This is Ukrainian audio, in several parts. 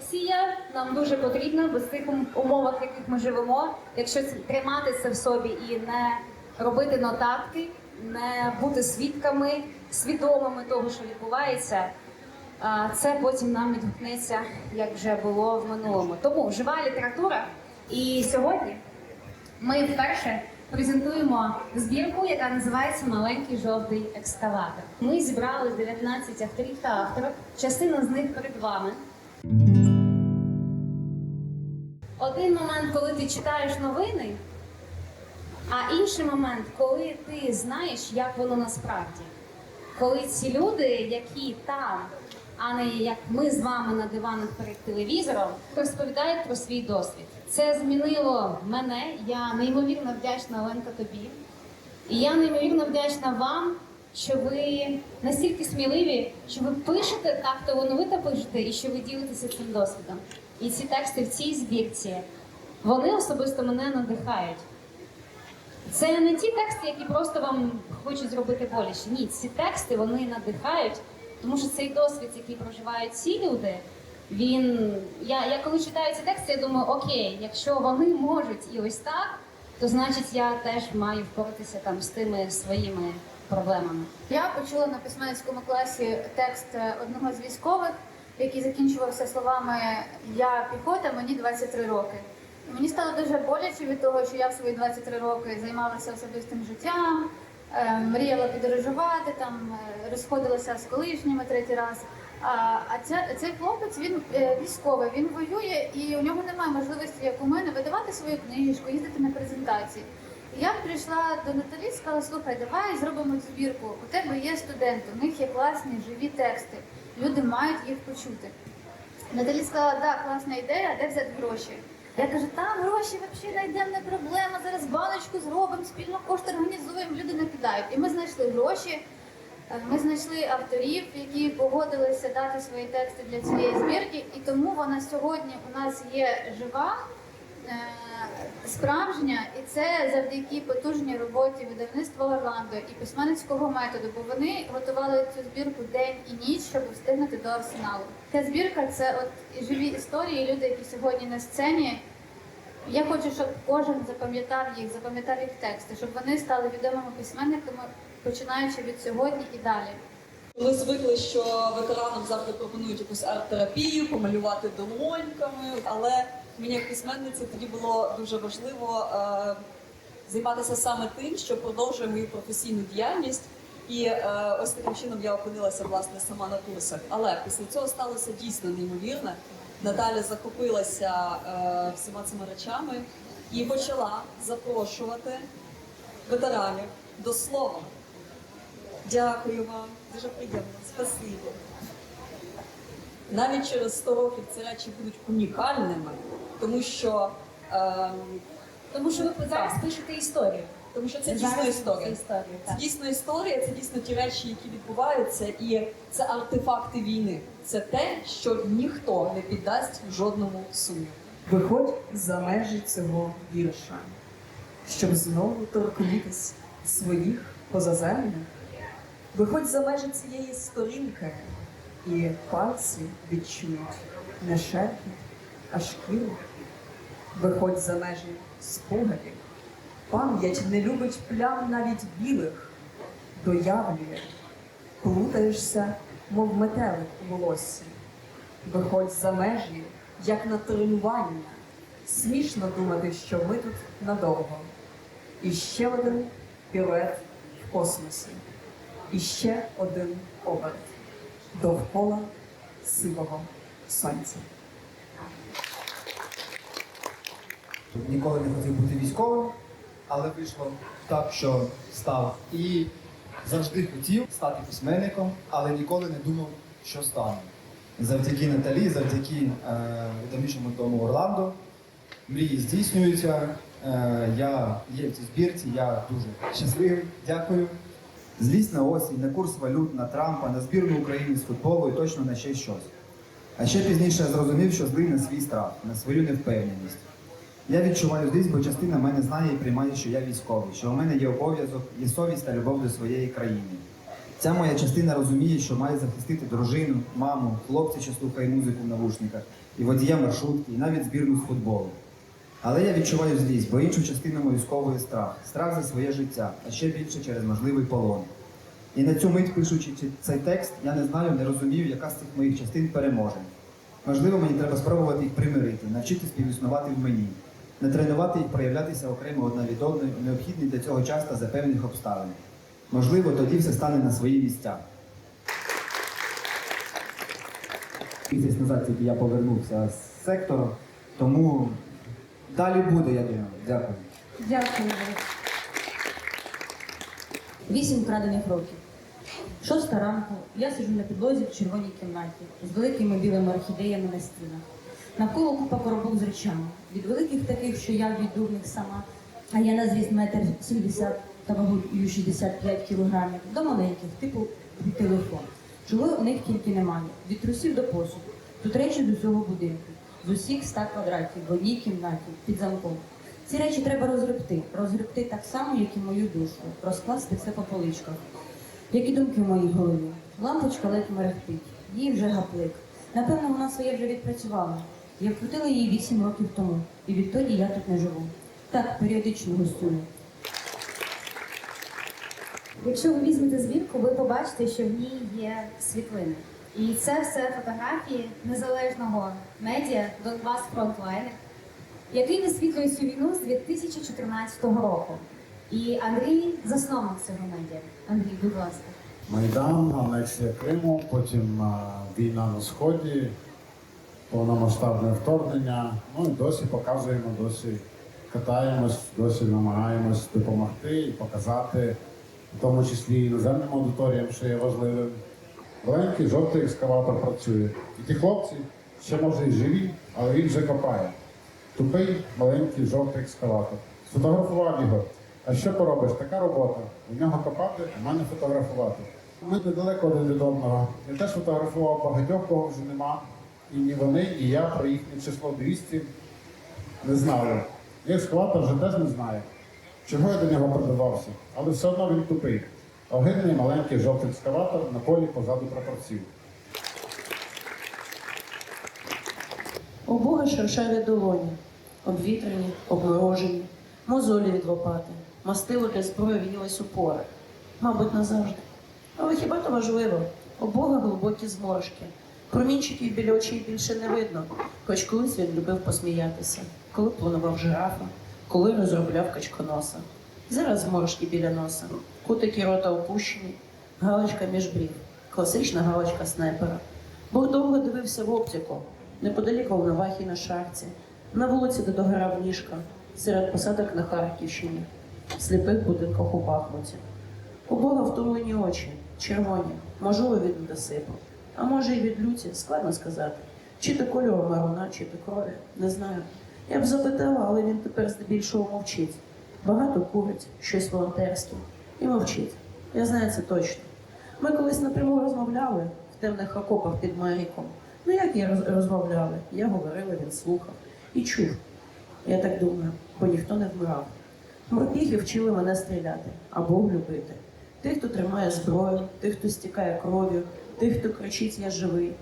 рефлексія нам дуже потрібна цих ум- умовах, в яких ми живемо. Якщо це- тримати це в собі і не робити нотатки, не бути свідками, свідомими того, що відбувається, це потім нам відгукнеться, як вже було в минулому. Тому жива література. І сьогодні ми вперше презентуємо збірку, яка називається Маленький жовтий екскаватор. Ми зібрали 19 авторів та авторок. Частина з них перед вами. Один момент, коли ти читаєш новини, а інший момент, коли ти знаєш, як воно насправді. Коли ці люди, які там, а не як ми з вами на диванах перед телевізором, розповідають про свій досвід. Це змінило мене. Я неймовірно вдячна Оленка тобі. І я неймовірно вдячна вам, що ви настільки сміливі, що ви пишете так талановито пишете, і що ви ділитеся цим досвідом. І ці тексти в цій збірці, вони особисто мене надихають. Це не ті тексти, які просто вам хочуть зробити боляче. Ні, ці тексти вони надихають, тому що цей досвід, який проживають ці люди, він. Я, я коли читаю ці тексти, я думаю, окей, якщо вони можуть і ось так, то значить я теж маю впоратися там з тими своїми проблемами. Я почула на письменницькому класі текст одного з військових, який закінчувався словами Я піхота, мені 23 роки. І мені стало дуже боляче від того, що я в свої 23 роки займалася особистим життям, е, мріяла подорожувати, там е, розходилася з колишніми третій раз. А, ця, цей хлопець він е, військовий, він воює і у нього немає можливості, як у мене, видавати свою книжку, їздити на презентації. Я прийшла до Наталі і сказала, слухай, давай зробимо збірку. У тебе є студенти, у них є класні живі тексти. Люди мають їх почути. Наталі сказала, так, класна ідея, а де взяти гроші? Я кажу, та гроші взагалі знайдемо, не проблема. Зараз баночку зробимо, спільно кошти організуємо, люди накидають. І ми знайшли гроші. Ми знайшли авторів, які погодилися дати свої тексти для цієї збірки, і тому вона сьогодні у нас є жива, справжня, і це завдяки потужній роботі видавництва Орландо і письменницького методу, бо вони готували цю збірку день і ніч, щоб встигнути до арсеналу. Ця збірка це от живі історії, люди, які сьогодні на сцені. Я хочу, щоб кожен запам'ятав їх, запам'ятав їх тексти, щоб вони стали відомими письменниками, починаючи від сьогодні і далі. Ми звикли, що ветеранам завжди пропонують якусь арт-терапію, помалювати долоньками, але мені як письменниці тоді було дуже важливо е, займатися саме тим, що продовжує мою професійну діяльність. І е, ось таким чином я опинилася власне сама на курсах. Але після цього сталося дійсно неймовірне. Наталя захопилася е, всіма цими речами і почала запрошувати ветеранів до слова. Дякую вам, дуже приємно, спасибі. Навіть через 100 років ці речі будуть унікальними, тому що, ем, Тому що ви зараз пишете історію. тому що це Зараз дійсно це історія. історія, Це так. дійсно історія, це дійсно ті речі, які відбуваються, і це артефакти війни. Це те, що ніхто не піддасть жодному сумніву. Виходь за межі цього вірша, щоб знову торкнутись своїх позаземних. Виходь за межі цієї сторінки, і пальці відчують не шерхіт, а шкіру. Виходь за межі спогадів. Пам'ять не любить плям навіть білих, доявлює, плутаєшся, мов метелик у волоссі. Виходь за межі, як на тренування. Смішно думати, що ми тут надовго. І ще один пілет в космосі. І ще один оберт довкола сивого сонця. Тут ніколи не хотів бути військовим, але вийшло так, що став. І завжди хотів стати письменником, але ніколи не думав, що стану. Завдяки Наталі, завдяки е, дому Орландо, мрії здійснюються. Е, я є в цій збірці, я дуже щасливий. Дякую. Злість на осінь, на курс валют, на Трампа, на збірну України з футболу і точно на ще щось. А ще пізніше я зрозумів, що злий на свій страх, на свою невпевненість. Я відчуваю злість, бо частина мене знає і приймає, що я військовий, що у мене є обов'язок, є совість та любов до своєї країни. Ця моя частина розуміє, що має захистити дружину, маму, хлопця, що слухає музику в навушниках, і водія маршрутки, і навіть збірну з футболу. Але я відчуваю злість, бо іншу частину сковує страх. Страх за своє життя, а ще більше через можливий полон. І на цю мить, пишучи цей текст, я не знаю, не розумію, яка з цих моїх частин переможе. Можливо, мені треба спробувати їх примирити, навчити співіснувати в мені, не тренувати їх проявлятися окремо одна від одної, необхідний для цього час та за певних обставин. Можливо, тоді все стане на свої місця. Місяць назад тільки я повернувся з сектору, тому далі буде, я думаю. Дякую. Дякую. Вісім вкрадених років. Шоста ранку я сиджу на підлозі в червоній кімнаті з великими білими орхідеями на стінах. Навколо купа коробок з речами. Від великих таких, що я від дурних сама, а я на зріст метр сімдесят та вагою 65 кілограмів, до маленьких, типу телефон. Чого у них тільки немає. Від трусів до посуду. Тут речі з усього будинку, з усіх ста квадратів, в одній кімнаті, під замком. Ці речі треба розгребти. Розгребти так само, як і мою душу, розкласти все по поличках. Які думки в моїй голові? Лампочка ледь мерехтить, їй вже гаплик. Напевно, вона своє вже відпрацювала. Я вкрутила її вісім років тому, і відтоді я тут не живу. Так, періодично гостюю. Якщо ви візьмете збірку, ви побачите, що в ній є світлини. І це все фотографії незалежного медіа Донбас Фронтлайнер, який висвітлює цю війну з 2014 року. І Андрій засновник цього медіа. Андрій, будь ласка. Майдан, анексія Криму, потім війна на Сході, повномасштабне вторгнення. Ну і досі показуємо, досі катаємось, досі намагаємось допомогти і показати, в тому числі іноземним аудиторіям, що є важливим. Маленький жовтий екскаватор працює. І ті хлопці ще може і живі, але він вже копає. Тупий маленький жовтий екскаватор. Сфотографував його. А що поробиш? Така робота. У нього копати, а мене фотографувати. Ми недалеко один від одного. Я теж фотографував багатьох, кого вже нема. І ні вони, і я про їхнє число 200 не знали. І екскаватор вже теж не знає, чого я до нього придавався. Але все одно він тупий. Огидний маленький жовтий екскаватор на полі позаду прапорців. У Бога шершаві долоні, обвітрені, обморожені, мозолі від лопати, мастило для зброї в'їлось у пори. Мабуть, назавжди. Але хіба то важливо? У глибокі зморшки. Промінчиків біля очей більше не видно, хоч колись він любив посміятися, коли планував жирафа, коли розробляв качконоса. Зараз зморшки біля носа, кутики рота опущені, галочка між брів, класична галочка снайпера. Бог довго дивився в оптику, неподалік Волновахі на шахті, на вулиці, де догорав ліжка, серед посадок на Харківщині, в сліпих будинках у Бахмуті. У Бога втомлені очі, червоні, можливо, від недосипу. А може, і від люті, складно сказати. Чи то кольору маруна, чи то крові, не знаю. Я б запитала, але він тепер здебільшого мовчить. Багато курить, щось волонтерське, і мовчить. Я знаю це точно. Ми колись напряму розмовляли в темних окопах під Маріком. Ну як я роз- розмовляли? Я говорила, він слухав і чув. Я так думаю, бо ніхто не вмирав. Морпіхи вчили мене стріляти, а Бог любити. Тих, хто тримає зброю, тих, хто стікає кров'ю, тих, хто кричить Я живий.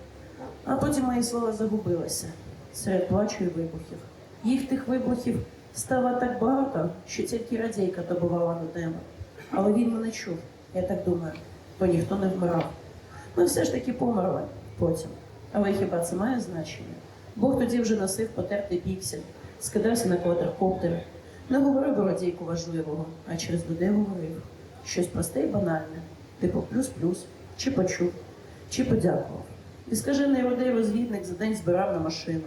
А потім мої слова загубилися серед плачу і вибухів. Їх тих вибухів стало так багато, що тільки радійка добувала над ними. Але він мене чув, я так думаю, бо ніхто не вмирав. Ми все ж таки померли потім. Але хіба це має значення? Бог тоді вже носив потертий піксель, скидався на квадрокоптери. Не говорив бородійку важливого, а через людей говорив щось просте і банальне, типу плюс-плюс, чи почув, чи подякував. І скажений родий розвідник за день збирав на машину.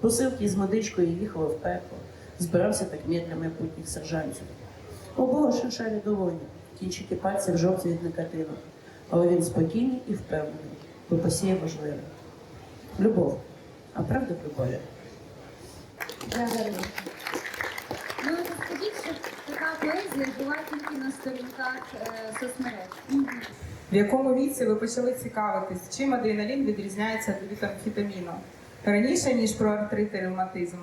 Посилки з медичкою їхали в пекло. Збирався так для майбутніх сержантів. У Бога шершаві долоні, кінчики пальців жовті від никотину. Але він спокійний і впевнений, бо посіє важливе. Любов. А правда любові? Дякую. Ну, скажіть, що така поезія була тільки на сторінках е, соцмереж. В якому віці ви почали цікавитись, чим адреналін відрізняється від амфетаміну? Раніше, ніж про артрит і ревматизм?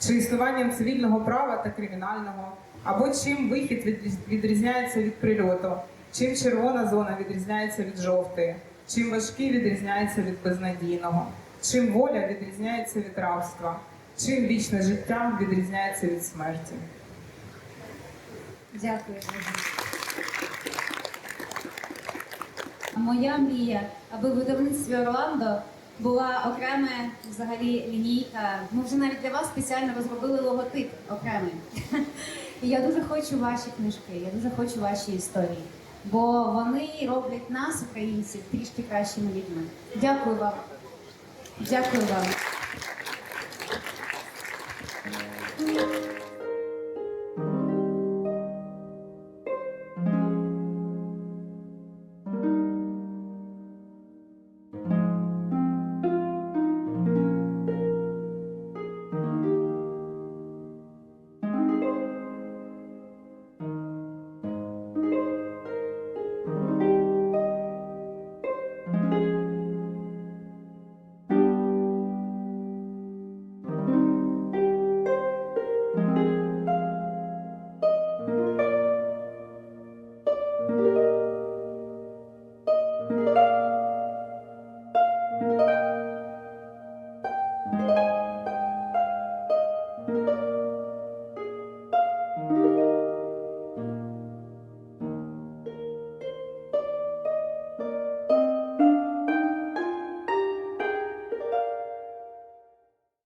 Чи існуванням цивільного права та кримінального? Або чим вихід відрізняється від прильоту? Чим червона зона відрізняється від жовтої? Чим важкий відрізняється від безнадійного? Чим воля відрізняється від рабства? Чим вічне життя відрізняється від смерті? Дякую. Моя мрія, аби в видавництві Орландо була окрема взагалі лінійка. Ми вже навіть для вас спеціально розробили логотип окремий. І я дуже хочу ваші книжки, я дуже хочу ваші історії, бо вони роблять нас, українців, трішки кращими людьми. Дякую вам. Дякую вам. Música